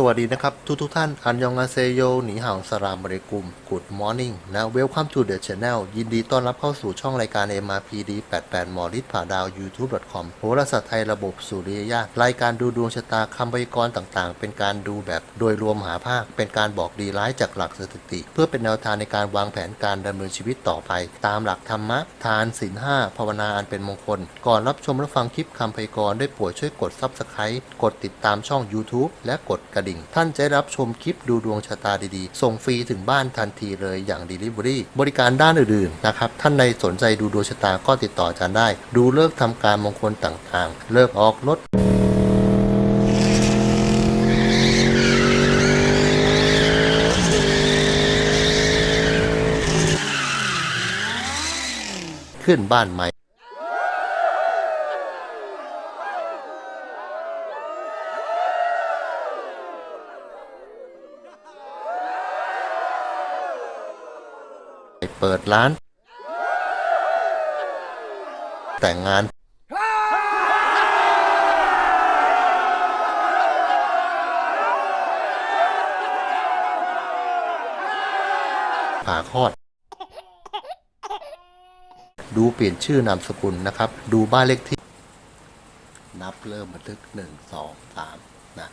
สวัสดีนะครับ ทุกทุกท่าน อันยองอาเซโยหนีห่าวสรามบริกุม Good Morning นะ Welcome to the channel ยินดีต้อนรับเข้าสู่ช่องรายการ MRPD 88หมอลิศผ่าดาว YouTube.com โหราศาสตร์ไทยระบบสุริยญาติรายการดูดวงชะตาคำพยากรณ์ต่างๆ เป็นการดูแบบโดยรวมหาภาค เป็นการบอกดีร้ายจากหลักสถิติ เพื่อเป็นแนวทางในการวางแผนการดำเนินชีวิตต่อไป ตามหลักธรรมะ ทานศีลห้าภาวนาอันเป็นมงคล ก่อนรับชมและฟังคลิปคำพยากรณ์ได้โปรดช่วยกด Subscribe กดติดตามช่อง YouTube และกดกระดิ่งท่านจะรับชมคลิปดูดวงชะตาดีๆ ส่งฟรีถึงบ้านทันทีเลยอย่าง Delivery บริการด้านอื่นๆนะครับ ท่านใดสนใจดูดวงชะตาก็ติดต่ออาจารย์ได้ ดูเลิกษ์ทำการมงคลต่างๆ เลิกออกรถขึ้นบ้านใหม่ เปิดร้าน แต่งงาน ผ่าคลอด ดูเปลี่ยนชื่อนามสกุลนะครับ ดูบ้านเลขที่ นับเริ่มบันทึกหนึ่งสองสามนะ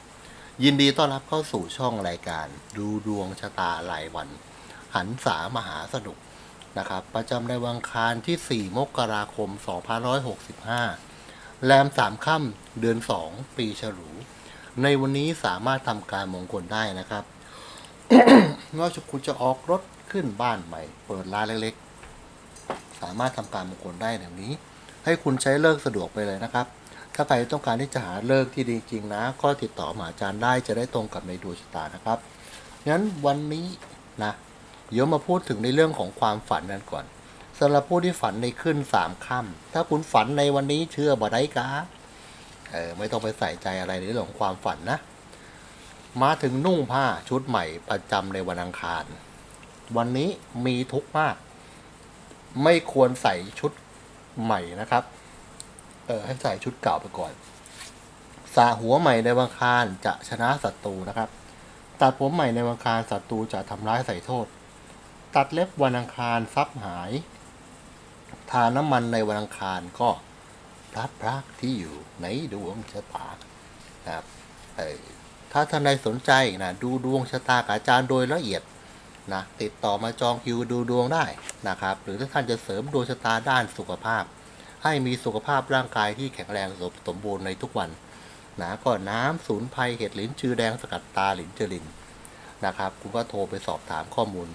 ยินดีต้อนรับเข้าสู่ช่องรายการ ดูดวงชะตารายวัน หันษามหาสนุก นะครับ ประจำในวันอังคารที่ 4 มกราคม 2565 แรม3ค่ำเดือน 2 ปีฉลู ในวันนี้สามารถทำการมงคลได้นะครับไม่ว่าคุณจะออกรถขึ้นบ้านใหม่ เปิดร้านเล็กๆ สามารถทำการมงคลได้แบบนี้ ให้คุณใช้เลิกสะดวกไปเลยนะครับ ถ้าใครต้องการที่จะหาเลิกที่ดีจริงนะ ก็ติดต่อมาอาจารย์ได้จะได้ตรงกับในดวงชะตานะครับงั้นวันนี้นะ เดี๋ยวมาพูดถึงในเรื่องของความฝันกันก่อนสำหรับผู้ที่ฝันในขึ้นสามค่ำถ้าคุณฝันในวันนี้เชื่อบ่ได้กาเออไม่ต้องไปใส่ใจอะไรในเรื่องของความฝันนะ มาถึงนุ่งผ้าชุดใหม่ประจำในวันอังคาร วันนี้มีทุกข์มาก ไม่ควรใส่ชุดใหม่นะครับ เออให้ใส่ชุดเก่าไปก่อนสาหัวใหม่ในวันอังคารจะชนะศัตรูนะครับ ตัดผมใหม่ในวันอังคารศัตรูจะทำร้ายใส่โทษ ตัดเล็บวันอังคารทรัพย์หาย ทาน้ำมันในวันอังคารก็พลัดพรากที่อยู่ในดวงชะตานะครับถ้าท่านใดสนใจนะดูดวงชะตากับอาจารย์โดยละเอียดนะติดต่อมาจองคิวดูดวงได้นะครับ หรือถ้าท่านจะเสริมดวงชะตาด้านสุขภาพ ให้มีสุขภาพร่างกายที่แข็งแรงสมสมบูรณ์ในทุกวันนะก็น้ำสูนไพรเห็ดลิ้นจือแดงสกัดตาหลินเจรินนะครับ คุณก็โทรไปสอบถามข้อมูล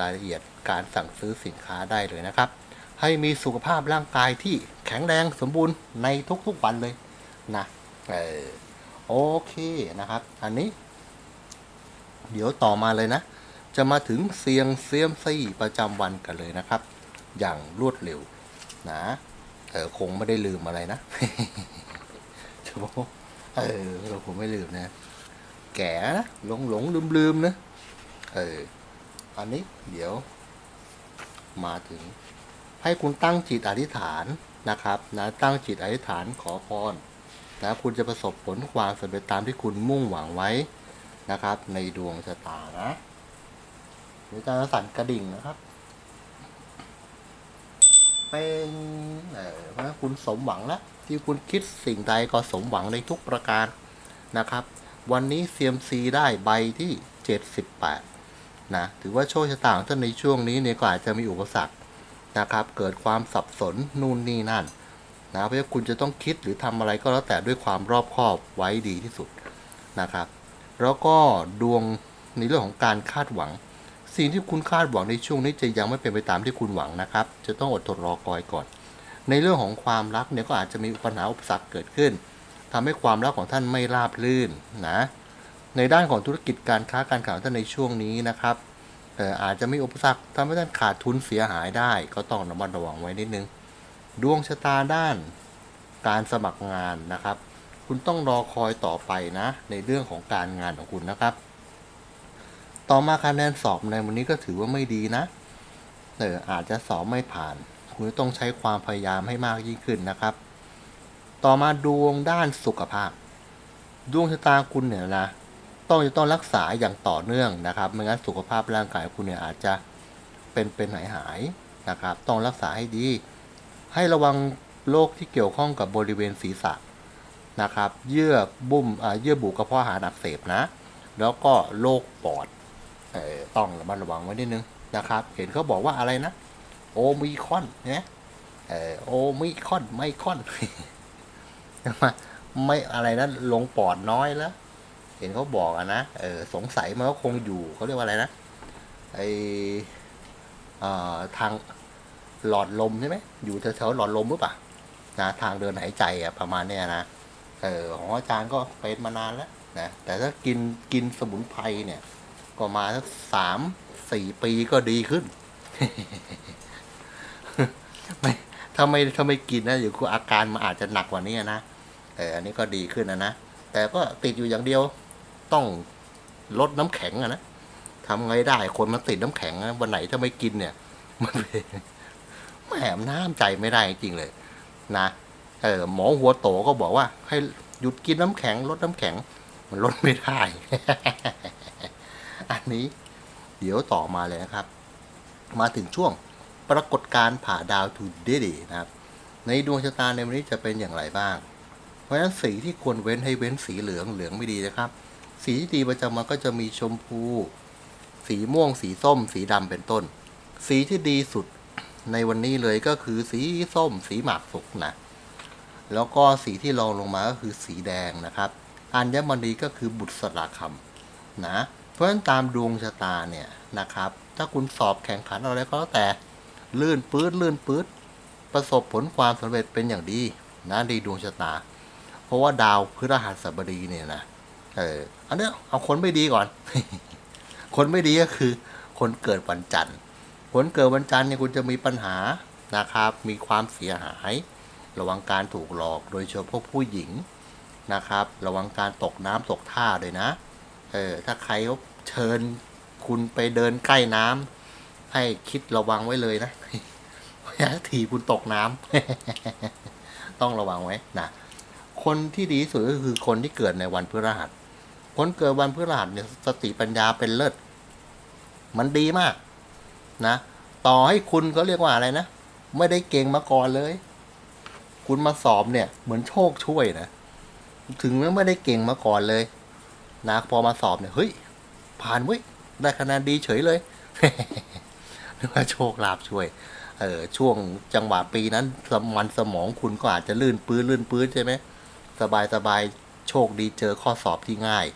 รายละเอียดการสั่งซื้อสินค้าได้เลยนะครับ ให้มีสุขภาพร่างกายที่แข็งแรงสมบูรณ์ในทุกๆวันเลยนะเออโอเคนะครับ อันนี้ เดี๋ยวต่อมาเลยนะ จะมาถึงเสียงเซียมซี่ประจำวันกันเลยนะครับ อย่างรวดเร็วนะเออคงไม่ได้ลืมอะไรนะจะบอกว่าเออเราคงไม่ลืมนะ แก่นะหลงหลงลืมลืมนะเออ อันนี้เดี๋ยว มาถึง ให้คุณตั้งจิตอธิษฐานนะครับนะตั้งจิตอธิษฐานขอพรนะคุณจะประสบผลความสำเร็จตามที่คุณมุ่งหวังไว้นะครับ ในดวงชะตานะเดี๋ยวจะสั่นกระดิ่งนะครับ เป็นเออว่าคุณสมหวังแล้วที่คุณคิดสิ่งใดก็สมหวังในทุกประการนะครับ วันนี้ CMC ได้ใบที่ 78 นะถือว่าโชคชะตาของท่านในช่วงนี้เนี่ยก็อาจจะมีอุปสรรคนะครับ เกิดความสับสนนู่นนี่นั่นนะเพราะฉะนั้นคุณจะต้องคิดหรือทำอะไรก็แล้วแต่ด้วยความรอบคอบไว้ดีที่สุดนะครับ แล้วก็ดวงในเรื่องของการคาดหวัง สิ่งที่คุณคาดหวังในช่วงนี้จะยังไม่เป็นไปตามที่คุณหวังนะครับ จะต้องอดทนรอคอยก่อน ในเรื่องของความรักเนี่ยก็อาจจะมีปัญหาอุปสรรคเกิดขึ้นทำให้ความรักของท่านไม่ราบรื่นนะ ในด้านของธุรกิจการค้าการขายท่านในช่วงนี้นะครับเอออาจจะมีอุปสรรคทำให้ท่านขาดทุนเสียหายได้ ก็ต้องระมัดระวังไว้นิดนึง ดวงชะตาด้านการสมัครงานนะครับ คุณต้องรอคอยต่อไปนะ ในเรื่องของการงานของคุณนะครับ ต่อมาคะแนนสอบในวันนี้ก็ถือว่าไม่ดีนะเอออาจจะสอบไม่ผ่าน คุณต้องใช้ความพยายามให้มากยิ่งขึ้นนะครับ ต่อมาดวงด้านสุขภาพ ดวงชะตาคุณเนี่ยนะ ต้องจะต้องรักษาอย่างต่อเนื่องนะครับไม่งั้นสุขภาพร่างกายคุณเนี่ยอาจจะเป็นเป็นหายหายนะครับ ต้องรักษาให้ดี ให้ระวังโรคที่เกี่ยวข้องกับบริเวณศีรษะนะครับ เยื่อบุ้มเยื่อบุกระเพาะอาหารอักเสบนะ แล้วก็โรคปอดต้องระมัดระวังไว้นิดนึงนะครับ เห็นเขาบอกว่าอะไรนะ โอมิคอนเนี่ยโอมิคอนไมคอนไม่อะไรนะลงปอดน้อยแล้ว เห็นเขาบอกอะนะเออสงสัยมันก็คงอยู่เขาเรียกว่าอะไรนะไอเอ่อทางหลอดลมใช่ไหมอยู่แถวๆหลอดลมหรือเปล่านะทางเดินหายใจอะประมาณเนี้ยนะเออของอาจารย์ก็เป็นมานานแล้วนะแต่ถ้ากินกินสมุนไพรเนี่ย ก็มาสักสามสี่ปีก็ดีขึ้นไม่ถ้าไม่ถ้าไม่กินนะอยู่คือาการมันอาจจะหนักกว่านี้นะเอออันนี้ก็ดีขึ้นนะนะแต่ก็ติดอยู่อย่างเดียว ต้องลดน้ำแข็งอะนะทำไงได้คนมันติดน้ำแข็งนะวันไหนถ้าไม่กินเนี่ย มันเป็นแหมน้ำใจไม่ได้จริงเลย นะเออหมอหัวโตก็บอกว่า ให้หยุดกินน้ำแข็ง ลดน้ำแข็ง มันลดไม่ได้ อันนี้ เดี๋ยวต่อมาเลยนะครับ มาถึงช่วงปรากฏการผ่าดาวทูเดย์นะครับ ในดวงชะตาในวันนี้จะเป็นอย่างไรบ้าง เพราะฉะนั้นสีที่ควรเว้นให้เว้นสีเหลืองเหลืองไม่ดีนะครับ สีที่ดีประจำมันก็จะมีชมพู สีม่วง สีส้ม สีดำเป็นต้น สีที่ดีสุดในวันนี้เลยก็คือสีส้ม สีหมากสุกนะแล้วก็สีที่รองลงมาก็คือสีแดงนะครับอัญมณีก็คือบุตรสระคำนะ เพราะฉะนั้นตามดวงชะตาเนี่ยนะครับ ถ้าคุณสอบแข่งขันอะไรก็แล้วแต่ลื่นปื๊ดลื่นปื๊ดประสบผลความสำเร็จเป็นอย่างดีนะในดวงชะตา เพราะว่าดาวพฤหัสบดีเนี่ยนะ เอออันเนี้ยเอาคนไม่ดีก่อน คนไม่ดีก็คือ คนเกิดวันจันทร์ คนเกิดวันจันทร์เนี่ยคุณจะมีปัญหานะครับ มีความเสียหาย ระวังการถูกหลอกโดยเฉพาะผู้หญิงนะครับ ระวังการตกน้ำตกท่าเลยนะ เออ ถ้าใครเขาเชิญคุณไปเดินใกล้น้ำให้คิดระวังไว้เลยนะอย่าทีคุณตกน้ำต้องระวังไว้นะ คนที่ดีสุดก็คือคนที่เกิดในวันพฤหัส คนเกิดวันพฤหัสเนี่ยสติปัญญาเป็นเลิศ มันดีมาก นะ ต่อให้คุณเขาเรียกว่าอะไรนะ ไม่ได้เก่งมาก่อนเลย คุณมาสอบเนี่ย เหมือนโชคช่วยนะ ถึงแม้ไม่ได้เก่งมาก่อนเลย นะพอมาสอบเนี่ย เฮ้ย ผ่านเว้ย ได้คะแนนดีเฉยเลยนึกว่าโชคลาภช่วย เออช่วงจังหวะปีนั้นสมันสมองคุณก็อาจจะลื่นปื้นลื่นปื้นใช่ไหมสบายสบายโชคดีเจอข้อสอบที่ง่าย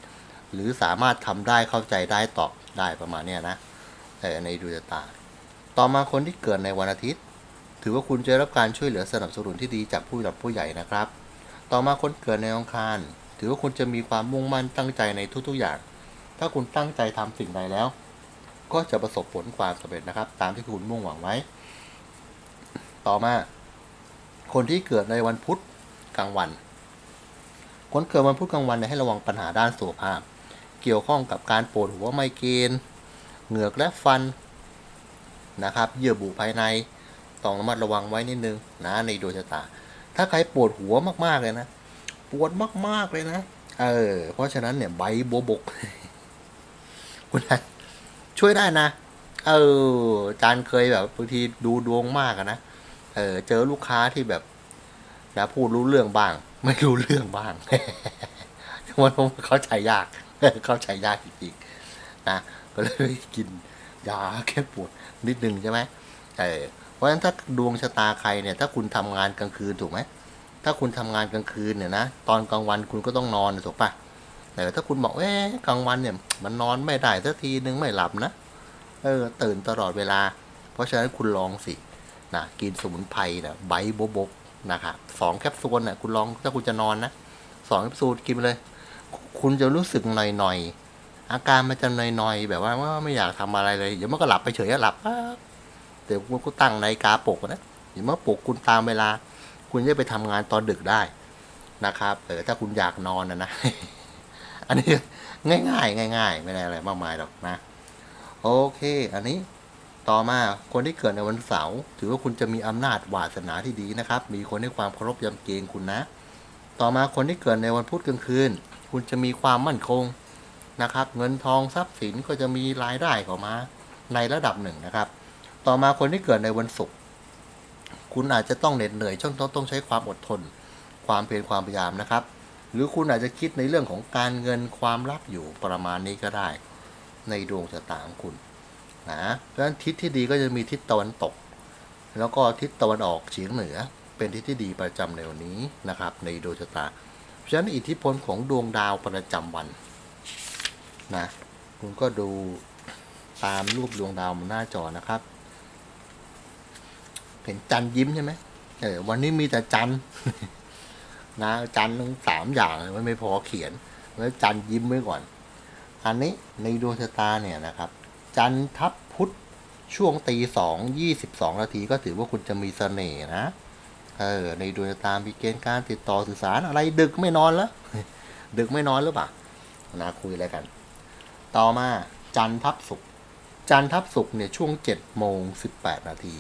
หรือสามารถทำได้เข้าใจได้ตอบได้ประมาณเนี้ยนะเออในดวงตา ต่อมาคนที่เกิดในวันอาทิตย์ ถือว่าคุณจะได้รับการช่วยเหลือสนับสนุนที่ดีจากผู้หลักผู้ใหญ่นะครับ ต่อมาคนเกิดในองคาร ถือว่าคุณจะมีความมุ่งมั่นตั้งใจในทุกๆอย่าง ถ้าคุณตั้งใจทำสิ่งใดแล้ว ก็จะประสบผลความสำเร็จนะครับ ตามที่คุณมุ่งหวังไว้ ต่อมา คนที่เกิดในวันพุธกลางวันคนเกิดวันพุธกลางวันให้ระวังปัญหาด้านสุขภาพ เกี่ยวข้องกับการปวดหัวไมเกรนเหงือกและฟันนะครับเยื่อบุภายในต้องระมัดระวังไว้นิดนึงนะในดวงชะตา ถ้าใครปวดหัวมากๆเลยนะ ปวดมากๆเลยนะ เออ เพราะฉะนั้นเนี่ยใบบัวบก คุณนะช่วยได้นะ เออจารย์เคยแบบบางทีดูดวงมากนะ เออ เจอลูกค้าที่แบบนะพูดรู้เรื่องบ้าง ไม่รู้เรื่องบ้างมันเข้าใจยาก เข้าใจยากจริงๆนะก็เลยกินยาแค่ปวดนิดนึงใช่ไหมเออเพราะฉะนั้นถ้าดวงชะตาใครเนี่ย ถ้าคุณทำงานกลางคืนถูกไหมถ้าคุณทำงานกลางคืนเนี่ยนะตอนกลางวันคุณก็ต้องนอนถูกปะแต่ถ้าคุณบอกเอ๊ะกลางวันเนี่ย มันนอนไม่ได้สักทีนึงไม่หลับนะเออตื่นตลอดเวลา เพราะฉะนั้นคุณลองสินะกินสมุนไพรนะใบโบบกนะครับสองแคปซูลนะคุณลองถ้าคุณจะนอนนะสองแคปซูลกินไปเลย คุณจะรู้สึกหน่อยๆอาการมันจะหน่อยๆแบบว่าไม่อยากทำอะไรเลยเดี๋ยวมันก็หลับไปเฉยๆหลับปั๊บเดี๋ยวคุณก็ตั้งนาฬิกาปลุกนะเดี๋ยวมันปลุกคุณตามเวลา คุณจะไปทำงานตอนดึกได้นะครับเออถ้าคุณอยากนอนนะนะอันนี้ง่ายๆง่าย ๆ ไม่ได้อะไรมากมายหรอกนะ โอเค อันนี้ต่อมาคนที่เกิดในวันเสาร์ถือว่าคุณจะมีอำนาจวาสนาที่ดีนะครับ มีคนให้ความเคารพยำเกรงคุณนะ ต่อมาคนที่เกิดในวันพุธกลางคืน คุณจะมีความมั่นคงนะครับ เงินทองทรัพย์สินก็จะมีรายได้เข้ามาในระดับหนึ่งนะครับ ต่อมาคนที่เกิดในวันศุกร์คุณอาจจะต้องเหน็ดเหนื่อยช่องต้องต้องใช้ความอดทน ความเพียรความพยายามนะครับ หรือคุณอาจจะคิดในเรื่องของการเงินความรักอยู่ประมาณนี้ก็ได้ ในดวงชะตาของคุณนะเพราะฉะนั้นทิศที่ดีก็จะมีทิศตะวันตก แล้วก็ทิศตะวันออกเฉียงเหนือ เป็นทิศที่ดีประจำในวันนี้นะครับ ในดวงชะตา เพราะฉะนั้นอิทธิพลของดวงดาวประจำวันนะคุณก็ดูตามรูปดวงดาวบนหน้าจอนะครับ เห็นจันยิ้มใช่ไหมเออวันนี้มีแต่จันนะจันทั้งสามอย่างมันไม่พอเขียนแล้วจันยิ้มไว้ก่อน อันนี้ในดวงชะตาเนี่ยนะครับ จันทับพุธช่วงตีสองยี่สิบสองนาทีก็ถือว่าคุณจะมีเสน่ห์นะ เออในดวงชะตามีเกณฑ์การติดต่อสื่อสารอะไรดึกไม่นอนแล้ว ดึกไม่นอนหรือเปล่านะคุยอะไรกัน ต่อมาจันทับศุกจันทับศุกเนี่ยช่วงเจ็ดโมงสิบแปดนาที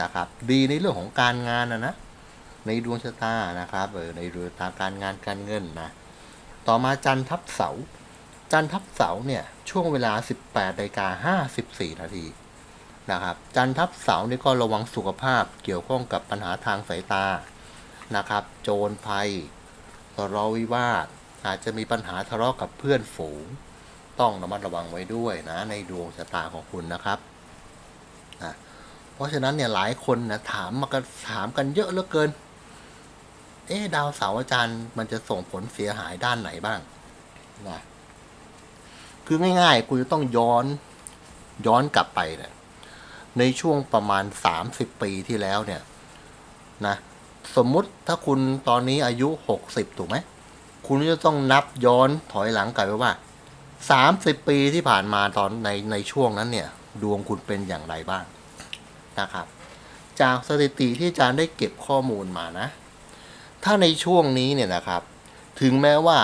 นะครับ ดีในเรื่องของการงานนะนะ ในดวงชะตานะครับเออในดวงชะตาการงานการเงินนะ ต่อมาจันทับเสา จันทับเสาเนี่ยช่วงเวลา 18นาฬิกา54นาที นะครับจันทร์ทับเสาร์นี่ก็ระวังสุขภาพเกี่ยวข้องกับปัญหาทางสายตานะครับ โจรภัยทะเลาะวิวาท อาจจะมีปัญหาทะเลาะกับเพื่อนฝูง ต้องระมัดระวังไว้ด้วยนะในดวงชะตาของคุณนะครับอะเพราะฉะนั้นเนี่ยหลายคนนะถามมากันถามกันเยอะเหลือเกิน เอ๊ดาวเสาร์อาจารย์มันจะส่งผลเสียหายด้านไหนบ้างนะคือง่ายๆ คุณจะต้องย้อนย้อนกลับไปเนี่ย ในช่วงประมาณ 30 ปีที่แล้วเนี่ยนะสมมุติถ้าคุณตอนนี้อายุ 60 ถูกไหม คุณจะต้องนับย้อนถอยหลังกลับไปว่า 30 ปีที่ผ่านมาตอนในในช่วงนั้นเนี่ย ดวงคุณเป็นอย่างไรบ้างนะครับ จากสถิติที่อาจารย์ได้เก็บข้อมูลมานะ ถ้าในช่วงนี้เนี่ยนะครับ ถึงแม้ว่า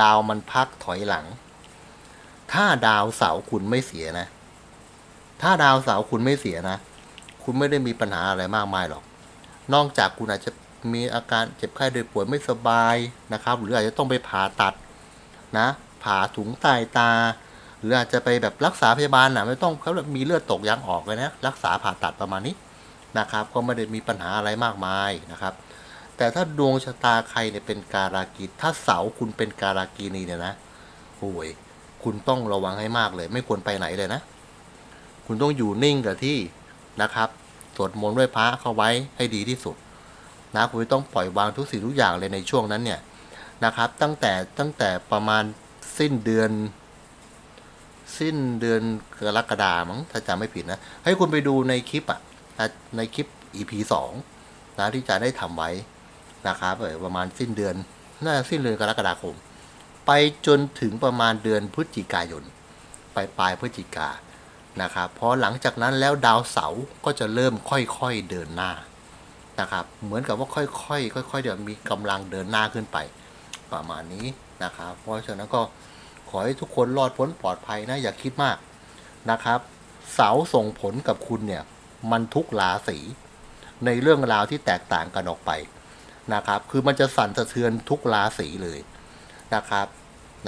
ดาวมันพักถอยหลัง ถ้าดาวเสาร์คุณไม่เสียนะ ถ้าดาวเสาร์คุณไม่เสียนะ คุณไม่ได้มีปัญหาอะไรมากมายหรอก นอกจากคุณอาจจะมีอาการเจ็บไข้โดยป่วยไม่สบายนะครับ หรืออาจจะต้องไปผ่าตัดนะ ผ่าถุงใต้ตา หรืออาจจะไปแบบรักษาพยาบาลนะไม่ต้องเขาแบบมีเลือดตกยางออกเลยนะ รักษาผ่าตัดประมาณนี้นะครับ ก็ไม่ได้มีปัญหาอะไรมากมายนะครับ แต่ถ้าดวงชะตาใครเนี่ยเป็นการากีถ้าเสาคุณเป็นการากีนีเนี่ยนะโอ้ยคุณต้องระวังให้มากเลย ไม่ควรไปไหนเลยนะ คุณต้องอยู่นิ่งกับที่นะครับสวดมนต์ไหว้พระเข้าไว้ให้ดีที่สุดนะคุณต้องปล่อยวางทุกสิ่งทุกอย่างเลยในช่วงนั้นเนี่ยนะครับ ตั้งแต่ตั้งแต่ประมาณสิ้นเดือน สิ้นเดือนกรกฎามั้งถ้าจำไม่ผิดนะ ให้คุณไปดูในคลิปอะนะในคลิป EP สองนะที่อาจะได้ทำไว้นะครับประมาณสิ้นเดือนน่าจะสิ้นเดือนกรกฎาคม ไปจนถึงประมาณเดือนพฤศจิกายน ไปปลายพฤศจิกา นะครับพอหลังจากนั้นแล้วดาวเสาร์ก็จะเริ่มค่อยๆเดินหน้านะครับเหมือนกับว่าค่อยๆค่อยๆเดี๋ยวมีกำลังเดินหน้าขึ้นไป ประมาณนี้นะครับเพราะฉะนั้นก็ขอให้ทุกคนรอดพ้นปลอดภัยนะอย่าคิดมากนะครับเสาส่งผลกับคุณเนี่ยมันทุกราศีในเรื่องราวที่แตกต่างกันออกไปนะครับคือมันจะสั่นสะเทือนทุกราศีเลยนะครับ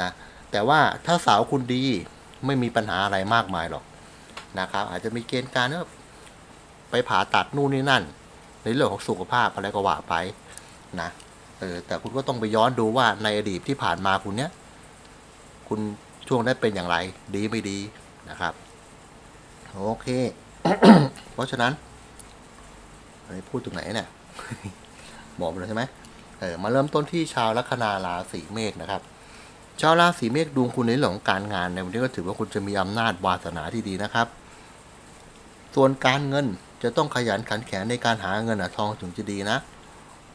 นะแต่ว่าถ้าสาวคุณดีไม่มีปัญหาอะไรมากมายหรอก นะครับ อาจจะมีเกณฑ์การว่าไปผ่าตัดนู่นนี่นั่น ในเรื่องของสุขภาพอะไรก็ว่าไปนะเออแต่คุณก็ต้องไปย้อนดูว่าในอดีตที่ผ่านมาคุณเนี้ยคุณช่วงได้นเป็นอย่างไร ดีไม่ดีนะครับ โอเค เพราะฉะนั้นอันนี้พูดถึงไหนเนี่ยบอกไปเลยใช่ไหมเออมาเริ่มต้นที่ชาวลัคนาราศีเมษนะครับ ชาวราศีเมษดวงคุณในเรื่องของการงานในวันนี้ก็ถือว่าคุณจะมีอำนาจวาสนาที่ดีนะครับ ส่วนการเงินจะต้องขยันขันแข็งในการหาเงินหาทองถึงจะดีนะ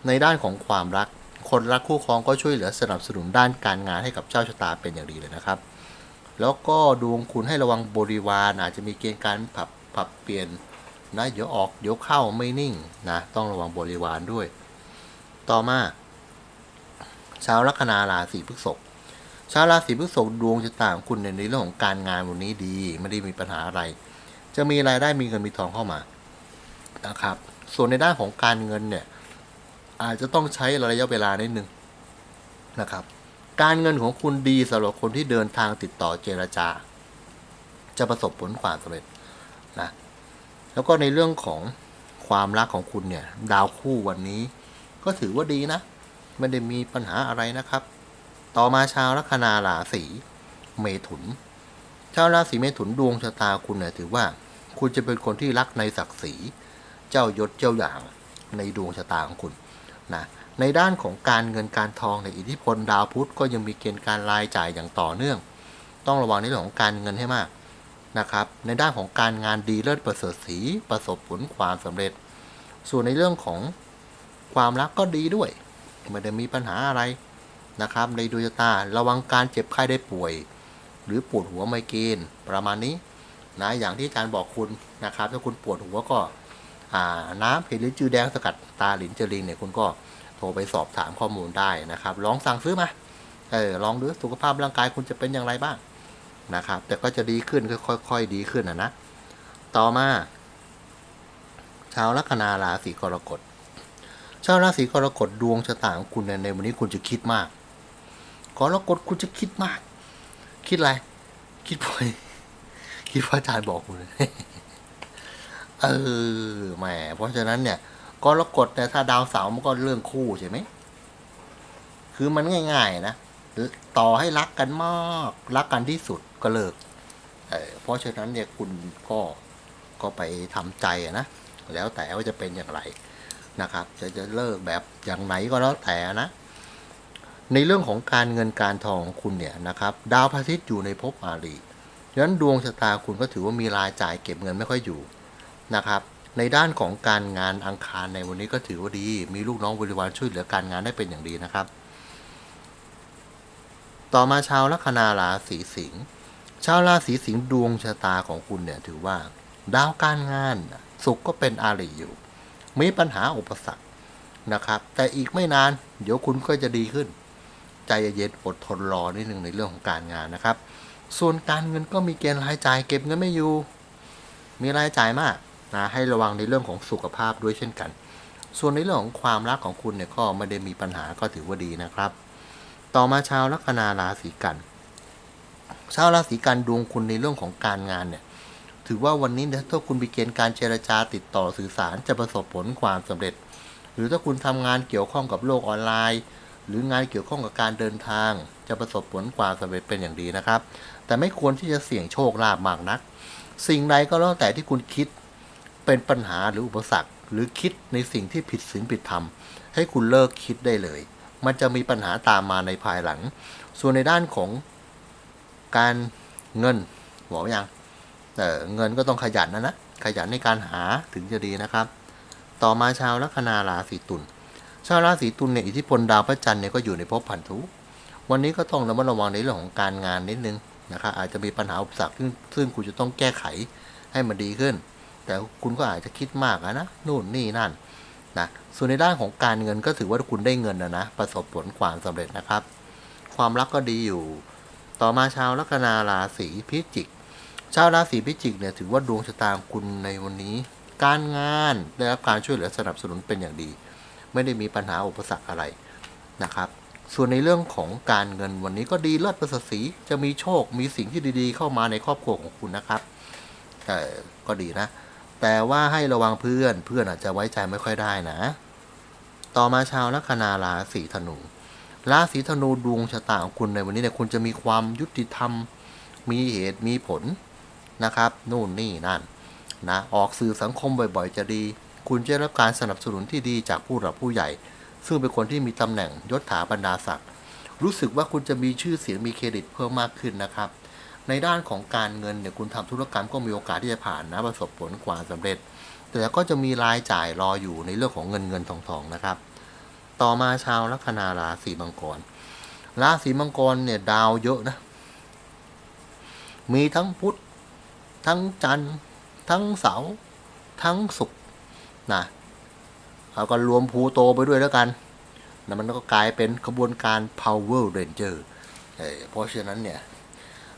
ในด้านของความรัก คนรักคู่ครองก็ช่วยเหลือสนับสนุนด้านการงานให้กับเจ้าชะตาเป็นอย่างดีเลยนะครับ แล้วก็ดวงคุณให้ระวังบริวารอาจจะมีเกณฑ์การปรับปรับเปลี่ยนนะเดี๋ยวออกเดี๋ยวเข้าไม่นิ่งนะต้องระวังบริวารด้วย ต่อมา ชาวลัคนาราศีพฤษภชาวราศีพฤษภดวงชะตาของคุณในเรื่องของการงานวันนี้ดี ไม่ได้มีปัญหาอะไร จะมีรายได้มีเงินมีทองเข้ามานะครับ ส่วนในด้านของการเงินเนี่ยอาจจะต้องใช้ระยะเวลานิดนึงนะครับ การเงินของคุณดีสำหรับคนที่เดินทางติดต่อเจรจา จะประสบผลความสำเร็จนะแล้วก็ในเรื่องของความรักของคุณเนี่ย ดาวคู่วันนี้ ก็ถือว่าดีนะ ไม่ได้มีปัญหาอะไรนะครับ ต่อมาชาวลัคนาราศีเมถุน ชาวราศีเมถุนดวงชะตาคุณเนี่ยถือว่า คุณจะเป็นคนที่รักในศักดิ์ศรี เจ้ายศเจ้าอย่างในดวงชะตาของคุณนะในด้านของการเงินการทองในอิทธิพลดาวพุธก็ยังมีเกณฑ์การรายจ่ายอย่างต่อเนื่อง ต้องระวังในเรื่องของการเงินให้มากนะครับในด้านของการงานดีเลิศประเสริฐสีประสบผลความสำเร็จ ส่วนในเรื่องของความรักก็ดีด้วยไม่ได้มีปัญหาอะไรนะครับในดวงชะตาระวังการเจ็บไข้ได้ป่วย หรือปวดหัวไมเกรนประมาณนี้ นะอย่างที่อาจารย์บอกคุณนะครับถ้าคุณปวดหัวก็น้ำเพลิจือแดงสกัดตาหลินเจริงเนี่ยคุณก็โทรไปสอบถามข้อมูลได้นะครับ ลองสั่งซื้อมาเออลองดูสุขภาพร่างกายคุณจะเป็นอย่างไรบ้างนะครับ แต่ก็จะดีขึ้นค่อยๆดีขึ้นนะนะต่อมาชาวลัคนาราศีกรกฎชาวราศีกรกฎดวงชะตาของคุณในวันนี้คุณจะคิดมากกรกฎคุณจะคิดมาก คิดอะไร คิดบ่อ ยคิดว่าอาจารย์บอกคุณเออแหมเพราะฉะนั้นเนี่ยกรกฎเนี่ยถ้าดาวเสาร์มันก็เรื่องคู่ใช่ไหมคือมันง่าย ๆ นะต่อให้รักกันมากรักกันที่สุดก็เลิกเเพราะฉะนั้นเนี่ยคุณก็ก็ไปทำใจนะ แล้วแต่ว่าจะเป็นอย่างไรนะครับ จะจะเลิกแบบอย่างไหนก็แล้วแต่นะ ในเรื่องของการเงินการทองของคุณเนี่ยนะครับ ดาวพระอาทิตย์อยู่ในภพอารี ดังนั้นดวงชะตาคุณก็ถือว่ามีรายจ่ายเก็บเงินไม่ค่อยอยู่นะครับ ในด้านของการงานอังคารในวันนี้ก็ถือว่าดี มีลูกน้องบริวารช่วยเหลือการงานได้เป็นอย่างดีนะครับ ต่อมาชาวลัคนาราศีสิงห์ชาวราศีสิงห์ดวงชะตาของคุณเนี่ยถือว่าดาวการงานสุขก็เป็นอาริอยู่ มีปัญหาอุปสรรคนะครับ แต่อีกไม่นาน เดี๋ยวคุณก็จะดีขึ้น ใจเย็นอดทนรอนิดหนึ่งในเรื่องของการงานนะครับ ส่วนการเงินก็มีเกณฑ์รายจ่ายเก็บเงินไม่อยู่ มีรายจ่ายมากนะให้ระวังในเรื่องของสุขภาพด้วยเช่นกัน ส่วนในเรื่องของความรักของคุณเนี่ยก็ไม่ได้มีปัญหาก็ถือว่าดีนะครับ ต่อมาชาวลัคนาราศีกัน ชาวราศีกันดวงคุณในเรื่องของการงานเนี่ยถือว่าวันนี้นี่ยถ้าคุณมีเกณฑ์การเจรจาติดต่อสื่อสารจะประสบผลความสำเร็จ หรือถ้าคุณทำงานเกี่ยวข้องกับโลกออนไลน์ หรืองานเกี่ยวข้องกับการเดินทาง จะประสบผลความสำเร็จเป็นอย่างดีนะครับ แต่ไม่ควรที่จะเสี่ยงโชคลาภมากนัก สิ่งใดก็แล้วแต่ที่คุณคิดเป็นปัญหาหรืออุปสรรค หรือคิดในสิ่งที่ผิดศีลผิดธรรม ให้คุณเลิกคิดได้เลย มันจะมีปัญหาตามมาในภายหลัง ส่วนในด้านของการเงินบอกว่ายังเออเงินก็ต้องขยันนะนะขยันในการหาถึงจะดีนะครับ ต่อมาชาวลัคนาราศีตุลชาวราศีตุลเนี่ยอิทธิพลดาวพระจันทร์เนี่ยก็อยู่ในภพพันธุวันนี้ก็ต้องระมัดระวังในเรื่องของการงานนิดนึง นะครับอาจจะมีปัญหาอุปสรรคซึ่งซึ่งคุณจะต้องแก้ไขให้มันดีขึ้น แต่คุณก็อาจจะคิดมากนะนู่นนี่นั่นนะส่วนในด้านของการเงินก็ถือว่าคุณได้เงินนะนะประสบผลความสำเร็จนะครับ ความรักก็ดีอยู่ ต่อมาชาวลัคนาราศีพิจิก ชาวราศีพิจิกเนี่ยถือว่าดวงชะตาของคุณในวันนี้ การงานได้รับการช่วยเหลือสนับสนุนเป็นอย่างดี ไม่ได้มีปัญหาอุปสรรคอะไรนะครับ ส่วนในเรื่องของการเงินวันนี้ก็ดีเลิศประเสริฐศรีจะมีโชคมีสิ่งที่ดีๆ เข้ามาในครอบครัวของคุณนะครับเออก็ดีนะ แต่ว่าให้ระวังเพื่อนเพื่อนอาจจะไว้ใจไม่ค่อยได้นะ ต่อมาชาวลัคนาราศีธนูราศีธนูดวงชะตาของคุณในวันนี้เนี่ยคุณจะมีความยุติธรรม มีเหตุมีผลนะครับ นู่นนี่นั่นนะออกสื่อสังคมบ่อยๆ จะดี คุณจะได้รับการสนับสนุนที่ดีจากผู้หลักผู้ใหญ่ ซึ่งเป็นคนที่มีตำแหน่งยศถาบรรดาศักดิ์รู้สึกว่าคุณจะมีชื่อเสียงมีเครดิตเพิ่มมากขึ้นนะครับ ในด้านของการเงินเนี่ยคุณทำธุรกรรมก็มีโอกาสที่จะผ่านนะประสบผลความสำเร็จ แต่ก็จะมีรายจ่ายรออยู่ในเรื่องของเงินเงินทองทองนะครับ ต่อมาชาวลัคนาราศีมังกร ราศีมังกรเนี่ยดาวเยอะนะมีทั้งพุธทั้งจันทร์ทั้งเสาร์ทั้งศุกร์นะ เอาก็รวมพูโตไปด้วยแล้วกันนะมันก็กลายเป็นขบวนการ power ranger เอ่อเพราะฉะนั้นเนี่ย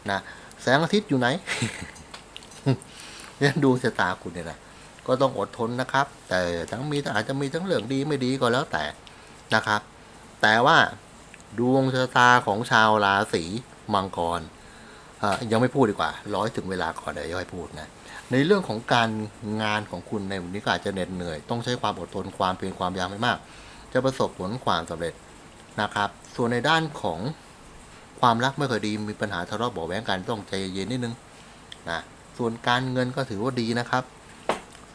นะแสงอาทิตย์อยู่ไหนเนี่ยดูชะตาคุณเนี่ยนะก็ต้องอดทนนะครับ แต่ทั้งมีอาจจะมีทั้งเรื่องดีไม่ดีก็แล้วแต่นะครับ แต่ว่าดวงชะตาของชาวราศีมังกรอะยังไม่พูดดีกว่า ร้อยถึงเวลาก่อนเดี๋ยวย่อยพูดนะ ในเรื่องของการงานของคุณในวันนี้ก็อาจจะเหน็ดเหนื่อย ต้องใช้ความอดทนความเพียรความยายามไม่มาก จะประสบผลความสำเร็จนะครับ ส่วนในด้านของความรักไม่ค่อยดีมีปัญหาทะเลาะเบาะแว้งกันต้องใจเย็นนิดนึงนะส่วนการเงินก็ถือว่าดีนะครับ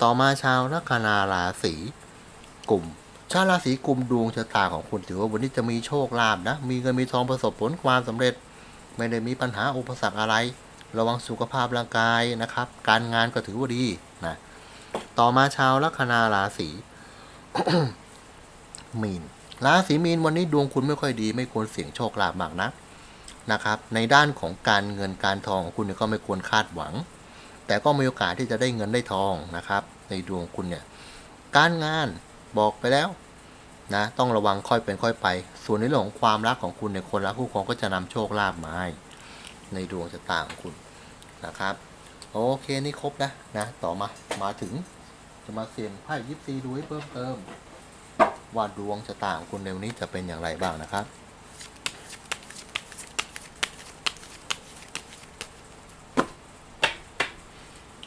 ต่อมาชาวลัคนาราศีกลุ่ม ชาวราศีกุมดวงชะตาของคุณถือว่าวันนี้จะมีโชคลาภนะ มีเงินมีทองประสบผลความสำเร็จ ไม่ได้มีปัญหาอุปสรรคอะไร ระวังสุขภาพร่างกายนะครับ การงานก็ถือว่าดีนะต่อมาชาวลัคนาราศีมีนราศีมีนวันนี้ดวงคุณไม่ค่อยดี ไม่ควรเสี่ยงโชคลาภมากนักนะครับ ในด้านของการเงินการทองของคุณเนี่ยก็ไม่ควรคาดหวัง แต่ก็มีโอกาสที่จะได้เงินได้ทองนะครับ ในดวงคุณเนี่ยการงานบอกไปแล้วนะต้องระวังค่อยเป็นค่อยไป ส่วนในเรื่องของความรักของคุณเนี่ยคนรักคู่ครองก็จะนำโชคลาภมาให้ในดวงชะตาของคุณ นะครับโอเคนี่ครบนะนะต่อมามาถึงจะมาเสี่ยงไพ่ยิปซีดูให้เพิ่มเติมว่าดวงชะตาของคุณในวันนี้จะเป็นอย่างไรบ้างนะครับ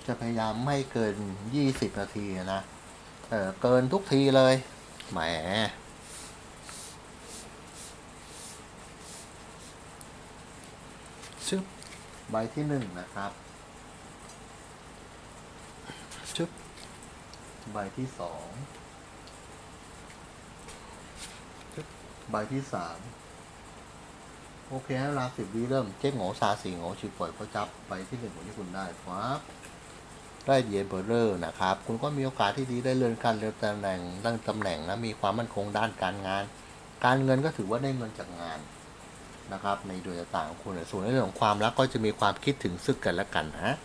จะพยายามไม่เกิน 20 นาทีนะ เออเกินทุกทีเลย แหม ชึบ ใบที่หนึ่งนะครับชึบใบที่สองชึบใบที่สามโอเคแล้วลาสิบวิเริ่มเจ๊งโง่ซาสีโง่ชิบปล่อยเขาจับใบที่หนึ่งของที่คุณได้ครับได้เยเบอร์เรอร์นะครับ คุณก็มีโอกาสที่ดีได้เลื่อนขั้นเลื่อนตำแหน่งตั้งตำแหน่งนะมีความมั่นคงด้านการงาน การเงินก็ถือว่าได้เงินจากงาน นะครับในดวงชะตาของคุณส่วนในเรื่องของความรักก็จะมีความคิดถึงซึ่งกันและกันนะ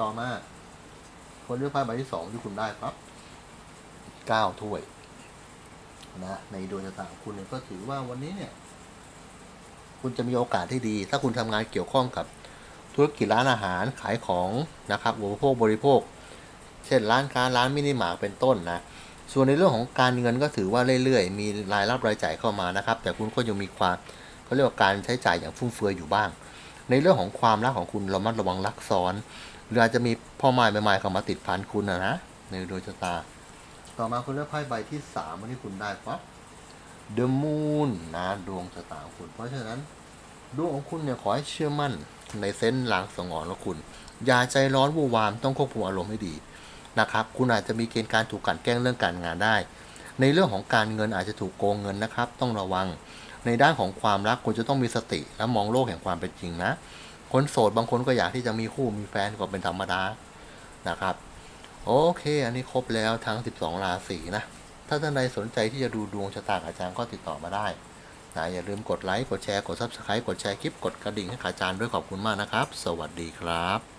ต่อมาคนเลือกไพ่ใบที่สองที่คุณได้ครับเก้าถ้วยนะในดวงชะตาของคุณเนี่ยก็ถือว่าวันนี้เนี่ย คุณจะมีโอกาสที่ดี ถ้าคุณทำงานเกี่ยวข้องกับธุรกิจร้านอาหารขายของนะครับอุปโภคบริโภค เช่นร้านค้าร้านมินิมาร์ทเป็นต้นนะส่วนในเรื่องของการเงินก็ถือว่าเรื่อยๆ มีรายรับรายจ่ายเข้ามานะครับ แต่คุณก็ยังมีความ เขาเรียกว่าการใช้จ่ายอย่างฟุ่มเฟือยอยู่บ้าง ในเรื่องของความรักของคุณเรามัดระวังรักซ้อนหรืออาจจะมีพ่อไม้แม่ไม้เข้ามาติดพันคุณนะนะในดวงชะตา ต่อมาคุณเลือกไพ่ใบที่สามวันนี้คุณได้ปั๊บ The Moon นะดวงชะตาคุณ เพราะฉะนั้นดวงของคุณเนี่ยขอให้เชื่อมั่นในเซนส์ลางสงอนของคุณ อย่าใจร้อนวู่วามต้องควบคุมอารมณ์ให้ดีนะครับ คุณอาจจะมีเกณฑ์การถูกกันแกล้งเรื่องการงานได้ ในเรื่องของการเงินอาจจะถูกโกงเงินนะครับ ต้องระวัง ในด้านของความรักคุณจะต้องมีสติและมองโลกแห่งความเป็นจริงนะ คนโสดบางคนก็อยากที่จะมีคู่มีแฟนก็เป็นธรรมดานะครับ โอเค อันนี้ครบแล้วทั้ง 12 ราศีนะ ถ้าท่านใดสนใจที่จะดูดวงชะตาอาจารย์ก็ติดต่อมาได้นะอย่าลืมกดไลค์ กดแชร์ กด Subscribe กดแชร์คลิป กดกระดิ่งให้ขาจารย์ด้วยขอบคุณมากนะครับ สวัสดีครับ